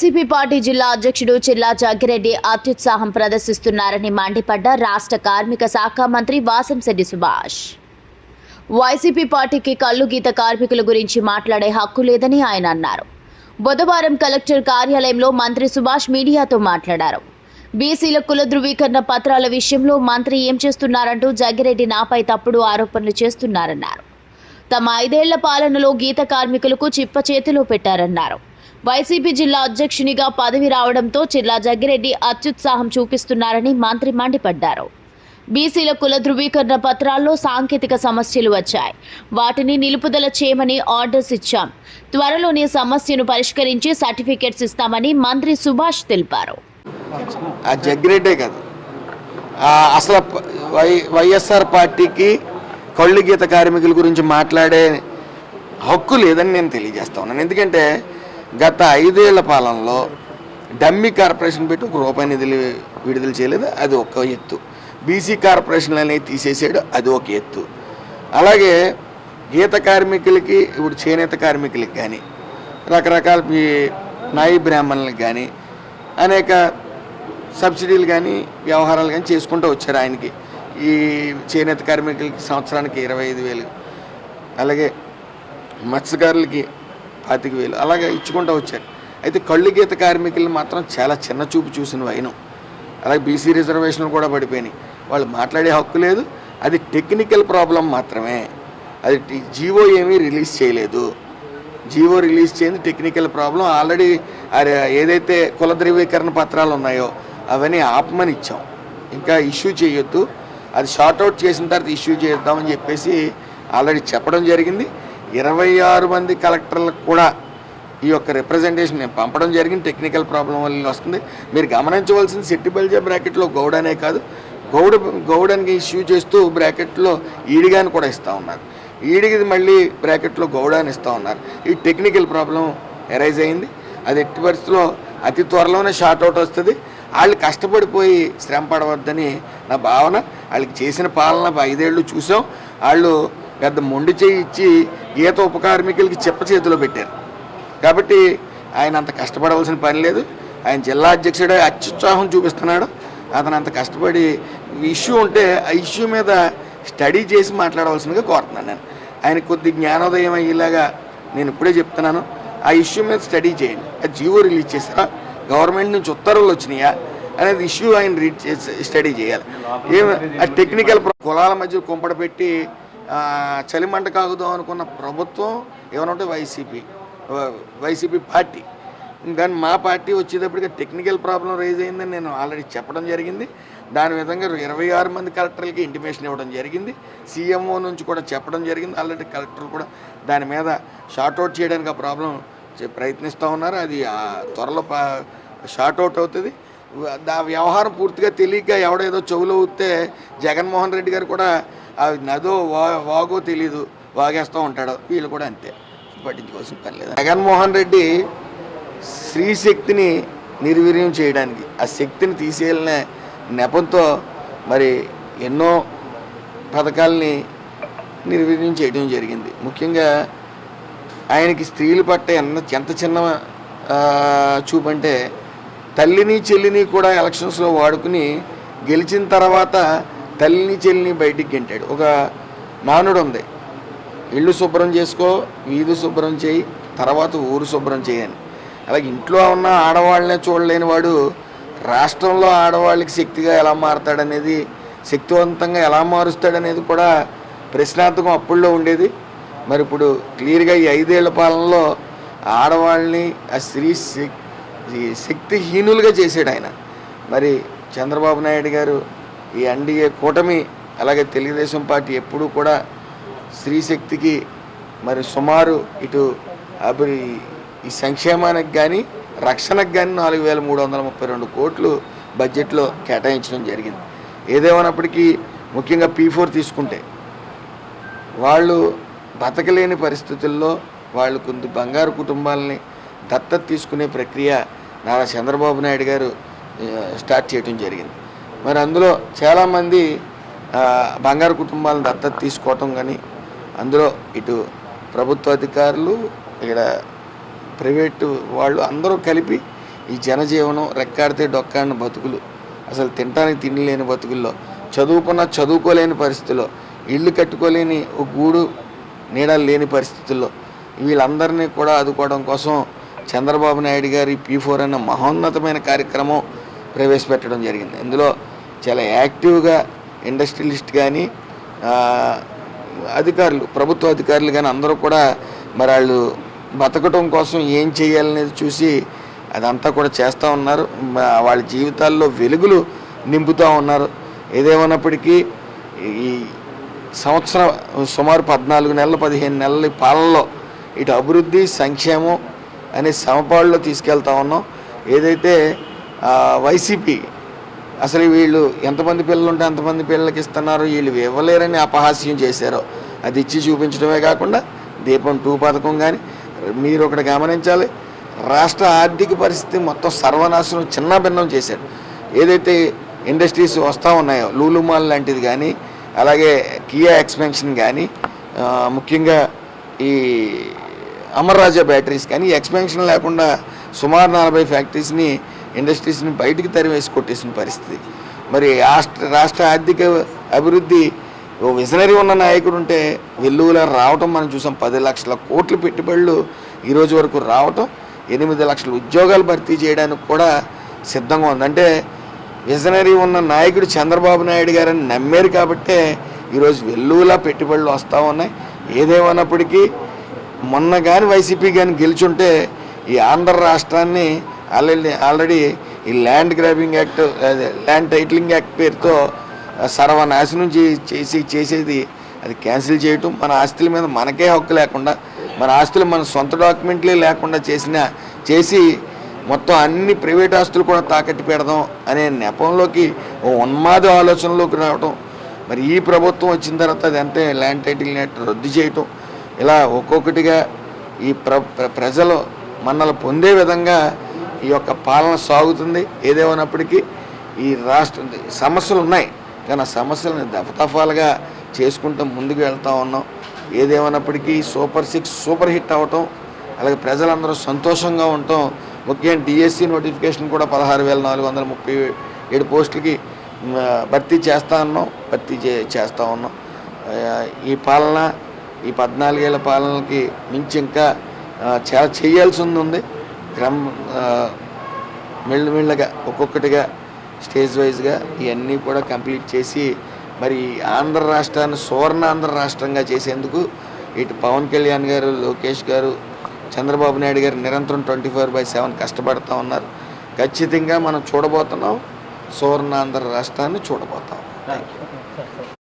YCP party జిల్లా అధ్యక్షుడు చిల్లా జగ్గిరెడ్డి అత్యుత్సాహం ప్రదర్శిస్తున్నారని మండిపడ్డ రాష్ట్ర కార్మిక శాఖ మంత్రి వాసంశెడ్డి సుభాష్. వైసీపీ పార్టీకి కళ్ళు గీత కార్మికుల గురించి మాట్లాడే హక్కు లేదని ఆయన అన్నారు. బుధవారం కలెక్టర్ కార్యాలయంలో మంత్రి సుభాష్ మీడియాతో మాట్లాడారు. బీసీల కుల ధృవీకరణ పత్రాల విషయంలో మంత్రి ఏం చేస్తున్నారంటూ జగ్గిరెడ్డి నాపై తప్పుడు ఆరోపణలు చేస్తున్నారన్నారు. తమ ఐదేళ్ళ పాలనలో గీత కార్మికులకు చిప్ప చేతిలో పెట్టారన్నారు. వైసీపీ జిల్లా అధ్యక్షునిగా పదవి రావడంతో జిల్లా జగ్గిరెడ్డి అత్యుత్సాహం చూపిస్తున్నారని మంత్రి మండిపడ్డారు. బీసీల కుల ధృవీకరణ పత్రాల్లో సాంకేతిక సమస్యలు వచ్చాయి. వాటిని నిలుపుదల చేయమని ఆర్డర్స్ ఇచ్చాం. త్వరలోనే సమస్యను పరిష్కరించి సర్టిఫికెట్స్ ఇస్తామని మంత్రి సుభాష్ తెలిపారు. జగ్గిరెడ్డే కాదు. అసలు వై వైఎస్ఆర్ పార్టీకి కళ్ళు గీత కార్మికుల గురించి మాట్లాడే హక్కు లేదని నేను తెలియజేస్తా ఉన్నాను. ఎందుకంటే గత ఐదేళ్ళ పాలనలో డమ్మీ కార్పొరేషన్ పెట్టి ఒక రూపాయి నిధులు విడుదల చేయలేదు అది ఒక ఎత్తు. బీసీ కార్పొరేషన్లు అనేవి తీసేసాడు అది ఒక ఎత్తు. అలాగే గీత కార్మికులకి ఇప్పుడు చేనేత కార్మికులకి కానీ రకరకాల ఈ నాయి బ్రాహ్మణులకు కానీ అనేక సబ్సిడీలు కానీ వ్యవహారాలు కానీ చేసుకుంటూ వచ్చారు ఆయనకి. ఈ చేనేత కార్మికులకి సంవత్సరానికి ఇరవై ఐదు వేలు. అలాగే మత్స్యకారులకి పాతిక వేలు అలాగే ఇచ్చుకుంటూ వచ్చారు. అయితే కళ్ళు గీత కార్మికులు మాత్రం చాలా చిన్న చూపు చూసిన వైనం. అలాగే బీసీ రిజర్వేషన్లు కూడా పడిపోయినాయి. వాళ్ళు మాట్లాడే హక్కు లేదు అది టెక్నికల్ ప్రాబ్లం మాత్రమే. అది జీవో ఏమీ రిలీజ్ చేయలేదు. జీవో రిలీజ్ చేయండి టెక్నికల్ ప్రాబ్లం. ఆల్రెడీ ఏదైతే కుల ధృవీకరణ పత్రాలు ఉన్నాయో అవన్నీ ఆపమని ఇచ్చాం. ఇంకా ఇష్యూ చేయొద్దు. అది షార్ట్ అవుట్ చేసిన తర్వాత ఇష్యూ చేద్దామని చెప్పేసి ఆల్రెడీ చెప్పడం జరిగింది. ఇరవై ఆరు మంది కలెక్టర్లకు కూడా ఈ యొక్క రిప్రజెంటేషన్ నేను పంపడం జరిగింది. టెక్నికల్ ప్రాబ్లం వల్ల వస్తుంది. మీరు గమనించవలసింది సిట్టి బల్జా బ్రాకెట్లో గౌడ్ అనే కాదు. గౌడ్ గౌడనికి ఇష్యూ చేస్తూ బ్రాకెట్లో ఈడిగాని కూడా ఇస్తూ ఉన్నారు. ఈడికి మళ్ళీ బ్రాకెట్లో గౌడ అని ఇస్తూ ఉన్నారు. ఈ టెక్నికల్ ప్రాబ్లం ఎరైజ్ అయింది. అది ఎట్టి పరిస్థితిలో అతి త్వరలోనే షార్ట్ అవుట్ వస్తుంది. వాళ్ళు కష్టపడిపోయి శ్రమ పడవద్దని నా భావన. వాళ్ళకి చేసిన పాలన ఐదేళ్ళు చూసాం. వాళ్ళు పెద్ద మొండి చేయి ఇచ్చి గీత ఉపకార్మికులకి చెప్ప చేతిలో పెట్టారు. కాబట్టి ఆయన అంత కష్టపడవలసిన పని లేదు. ఆయన జిల్లా అధ్యక్షుడే అత్యుత్సాహం చూపిస్తున్నాడు. అతను అంత కష్టపడి ఇష్యూ ఉంటే ఆ ఇష్యూ మీద స్టడీ చేసి మాట్లాడవలసిందిగా కోరుతున్నాను నేను. ఆయన కొద్ది జ్ఞానోదయం అయ్యేలాగా నేను ఇప్పుడే చెప్తున్నాను. ఆ ఇష్యూ మీద స్టడీ చేయండి. ఆ జీవో రిలీజ్ చేశారా? గవర్నమెంట్ నుంచి ఉత్తర్వులు వచ్చినాయా? అనేది ఇష్యూ ఆయన రీడ్ చేసి స్టడీ చేయాలి. ఏమి ఆ టెక్నికల్ కులాల మధ్య కుంపడ పెట్టి చలిమంట కాగుదాం అనుకున్న ప్రభుత్వం ఏమనంటే వైసీపీ వైసీపీ పార్టీ. కానీ మా పార్టీ వచ్చేటప్పటికి టెక్నికల్ ప్రాబ్లం రైజ్ అయిందని నేను ఆల్రెడీ చెప్పడం జరిగింది. దాని విధంగా ఇరవై ఆరు మంది కలెక్టర్లకి ఇంటిమేషన్ ఇవ్వడం జరిగింది. సీఎంఓ నుంచి కూడా చెప్పడం జరిగింది. ఆల్రెడీ కలెక్టర్లు కూడా దాని మీద షార్ట్ అవుట్ చేయడానికి ఆ ప్రాబ్లం ప్రయత్నిస్తూ ఉన్నారు. అది త్వరలో షార్ట్అవుట్ షార్ట్ అవుట్ అవుతుంది దా వ్యవహారం పూర్తిగా తెలియక ఎవడేదో చెవులు ఊతే జగన్మోహన్ రెడ్డి గారు కూడా నదో వా వాగో తెలీదు వాగేస్తూ ఉంటాడు వీళ్ళు కూడా అంతే. పట్టించుకోవాల్సిన పని లేదు. జగన్మోహన్ రెడ్డి స్త్రీ శక్తిని నిర్వీర్యం చేయడానికి ఆ శక్తిని తీసేయాలనే నెపంతో మరి ఎన్నో పథకాలని నిర్వీర్యం చేయడం జరిగింది. ముఖ్యంగా ఆయనకి స్త్రీలు పట్ట ఎంత ఎంత చిన్న చూపంటే తల్లిని చెల్లిని కూడా ఎలక్షన్స్లో వాడుకుని గెలిచిన తర్వాత తల్లిని చెల్లిని బయటికి గెంటాడు. ఒక నానుడు ఉంది ఇల్లు శుభ్రం చేసుకో వీధి శుభ్రం చేయి తర్వాత ఊరు శుభ్రం చేయని అలాగే ఇంట్లో ఉన్న ఆడవాళ్ళనే చూడలేని వాడు రాష్ట్రంలో ఆడవాళ్ళకి శక్తిగా ఎలా మారతాడనేది శక్తివంతంగా ఎలా మారుస్తాడనేది కూడా ప్రశ్నార్థకం అప్పుల్లో ఉండేది. మరి ఇప్పుడు క్లియర్గా ఈ ఐదేళ్ళ పాలనలో ఆడవాళ్ళని ఆ స్త్రీ శక్తి శక్తిహీనులుగా చేశాడు ఆయన. మరి చంద్రబాబు నాయుడు గారు ఈ ఎన్డీఏ కూటమి అలాగే తెలుగుదేశం పార్టీ ఎప్పుడూ కూడా స్త్రీ శక్తికి మరి సుమారు ఇటు అభి ఈ సంక్షేమానికి కానీ రక్షణకు కానీ నాలుగు వేల మూడు వందల ముప్పై రెండు కోట్లు బడ్జెట్లో కేటాయించడం జరిగింది. ఏదేమైనప్పటికీ ముఖ్యంగా పీ ఫోర్ తీసుకుంటే వాళ్ళు బతకలేని పరిస్థితుల్లో వాళ్ళు కొంత బంగారు కుటుంబాలని దత్తత తీసుకునే ప్రక్రియ నారా చంద్రబాబు నాయుడు గారు స్టార్ట్ చేయడం జరిగింది. మరి అందులో చాలామంది బంగారు కుటుంబాలను దత్తత తీసుకోవటం కానీ అందులో ఇటు ప్రభుత్వ అధికారులు ఇక్కడ ప్రైవేటు వాళ్ళు అందరూ కలిపి ఈ జనజీవనం రెక్కాడితే డొక్కాడిన బతుకులు. అసలు తినడానికి తిండి లేని బతుకుల్లో చదువుకున్న చదువుకోలేని పరిస్థితుల్లో ఇల్లు కట్టుకోలేని ఒక గూడు నీడలు లేని పరిస్థితుల్లో వీళ్ళందరినీ కూడా ఆదుకోవడం కోసం చంద్రబాబు నాయుడు గారి పీ ఫోర్ అన్న మహోన్నతమైన కార్యక్రమం ప్రవేశపెట్టడం జరిగింది. ఇందులో చాలా యాక్టివ్గా ఇండస్ట్రియలిస్ట్ కానీ అధికారులు ప్రభుత్వ అధికారులు కానీ అందరూ కూడా మరి వాళ్ళు బతకటం కోసం ఏం చేయాలనేది చూసి అదంతా కూడా చేస్తూ ఉన్నారు. వాళ్ళ జీవితాల్లో వెలుగులు నింపుతూ ఉన్నారు. ఏదేమన్నప్పటికీ ఈ సంవత్సరం సుమారు పద్నాలుగు నెలలు పదిహేను నెలల పాలనలో ఇటు అభివృద్ధి సంక్షేమం అనే సమపాడులో తీసుకెళ్తా ఉన్నాం. ఏదైతే వైసీపీ అసలు వీళ్ళు ఎంతమంది పిల్లలు ఉంటే అంతమంది పిల్లలకి ఇస్తున్నారు? వీళ్ళు ఇవ్వలేరని అపహాస్యం చేశారో. అది ఇచ్చి చూపించడమే కాకుండా దీపం టూ పథకం కానీ మీరు ఒకటి గమనించాలి. రాష్ట్ర ఆర్థిక పరిస్థితి మొత్తం సర్వనాశనం చిన్న భిన్నం చేశాడు. ఏదైతే ఇండస్ట్రీస్ వస్తూ ఉన్నాయో లూలు మాల్ లాంటిది కానీ అలాగే కియా ఎక్స్పెన్షన్ కానీ ముఖ్యంగా ఈ అమర్రాజా బ్యాటరీస్ కానీ ఎక్స్పెన్షన్ లేకుండా సుమారు నలభై ఫ్యాక్టరీస్ని ఇండస్ట్రీస్ని బయటికి తరివేసి కొట్టేసిన పరిస్థితి. మరి రాష్ట్ర రాష్ట్ర ఆర్థిక అభివృద్ధి ఓ విజనరీ ఉన్న నాయకుడు ఉంటే వెల్లువలా రావటం మనం చూసాం. పది లక్షల కోట్ల పెట్టుబడులు ఈరోజు వరకు రావటం ఎనిమిది లక్షల ఉద్యోగాలు భర్తీ చేయడానికి కూడా సిద్ధంగా ఉంది. అంటే విజనరీ ఉన్న నాయకుడు చంద్రబాబు నాయుడు గారని నమ్మారు కాబట్టే ఈరోజు వెల్లువలా పెట్టుబడులు వస్తూ ఉన్నాయి. ఏదేమన్నప్పటికీ మొన్న కానీ వైసీపీ కానీ గెలుచుంటే ఈ ఆంధ్ర రాష్ట్రాన్ని ఆల్రెడీ ఆల్రెడీ ఈ land grabbing act land titling act పేరుతో సర్వనాశనం చేసి చేసేది అది క్యాన్సిల్ చేయటం మన ఆస్తుల మీద మనకే హక్కు లేకుండా మన ఆస్తులు మన సొంత డాక్యుమెంట్లే లేకుండా చేసిన చేసి మొత్తం అన్ని ప్రైవేట్ ఆస్తులు కూడా తాకట్టు పెడదాం అనే నెపంలోకి ఓ ఉన్మాద ఆలోచనలోకి రావటం మరి ఈ ప్రభుత్వం వచ్చిన తర్వాత అది అంతే ల్యాండ్ టైటిల్ నెట్ రద్దు చేయటం ఇలా ఒక్కొక్కటిగా ఈ ప్ర ప్ర- ప్రజలు మనల్ని పొందే విధంగా ఈ యొక్క పాలన సాగుతుంది. ఏదేమైనప్పటికీ ఈ రాష్ట్రం సమస్యలు ఉన్నాయి. కానీ ఆ సమస్యలను దఫదఫాలుగా చేసుకుంటూ ముందుకు వెళ్తూ ఉన్నాం. ఏదేమైనప్పటికీ సూపర్ సిక్స్ సూపర్ హిట్ అవటం అలాగే ప్రజలందరూ సంతోషంగా ఉండటం ముఖ్యంగా డిఎస్సి నోటిఫికేషన్ కూడా పదహారు వేల నాలుగు వందల ముప్పై ఏడు పోస్టులకి భర్తీ చేస్తా ఉన్నాం. భర్తీ చే చేస్తూ ఉన్నాం. ఈ పాలన ఈ పద్నాలుగేళ్ళ పాలనకి మించి ఇంకా చాలా చేయాల్సి ఉంది. క్రమ మెల్లమెల్లగా ఒక్కొక్కటిగా స్టేజ్ వైజ్గా ఇవన్నీ కూడా కంప్లీట్ చేసి మరి ఆంధ్ర రాష్ట్రాన్ని సువర్ణ ఆంధ్ర రాష్ట్రంగా చేసేందుకు ఇటు పవన్ కళ్యాణ్ గారు లోకేష్ గారు చంద్రబాబు నాయుడు గారు నిరంతరం ట్వంటీ ఫోర్ బై సెవెన్ కష్టపడుతూ ఉన్నారు. ఖచ్చితంగా మనం చూడబోతున్నాం. సువర్ణ ఆంధ్ర రాష్ట్రాన్ని చూడబోతాం. Thank you